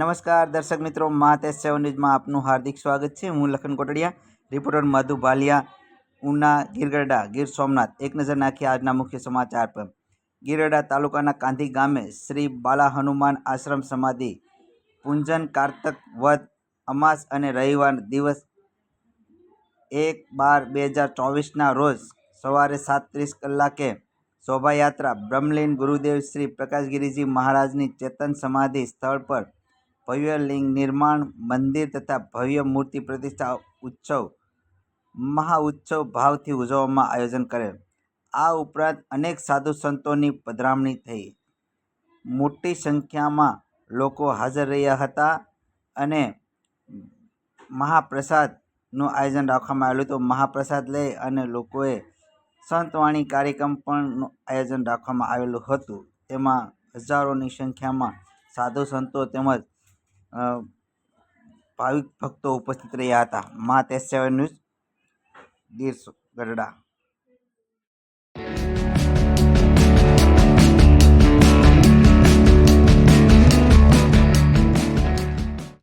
નમસ્કાર દર્શક મિત્રો મા તેજ સેવન ન્યૂઝમાં આપનું હાર્દિક સ્વાગત છે. હું લખન કોટડિયા, રિપોર્ટર મધુ ભાલિયા, ઉના, ગીરગઢડા, ગીર સોમનાથ. એક નજર નાખીએ આજના મુખ્ય સમાચાર પર. ગીરગઢડા તાલુકાના કાંધી ગામે શ્રી બાલા હનુમાન આશ્રમ સમાધિ, પૂંજન, કારતક વધ અમાસ અને રવિવાર દિવસ એક બાર બે હજાર ચોવીસના રોજ સવારે સાત ત્રીસ કલાકે શોભાયાત્રા બ્રહ્મલીન ગુરુદેવ શ્રી પ્રકાશગીરીજી મહારાજની ચેતન સમાધિ સ્થળ પર ભવ્ય લિંગ નિર્માણ, મંદિર તથા ભવ્ય મૂર્તિ પ્રતિષ્ઠા ઉત્સવ મહાઉત્સવ ભાવથી ઉજવવામાં આયોજન કરેલ. આ ઉપરાંત અનેક સાધુ સંતોની પધરામણી થઈ. મોટી સંખ્યામાં લોકો હાજર રહ્યા હતા અને મહાપ્રસાદનું આયોજન રાખવામાં આવેલું હતું. મહાપ્રસાદ લઈ અને લોકોએ સંતવાણી કાર્યક્રમ પણ આયોજન રાખવામાં આવેલું હતું. તેમાં હજારોની સંખ્યામાં સાધુ સંતો તેમજ ભાવિક ભક્તો ઉપસ્થિત રહ્યા હતા. મા તેર સેવન ન્યૂઝ ગીર ગઢડા.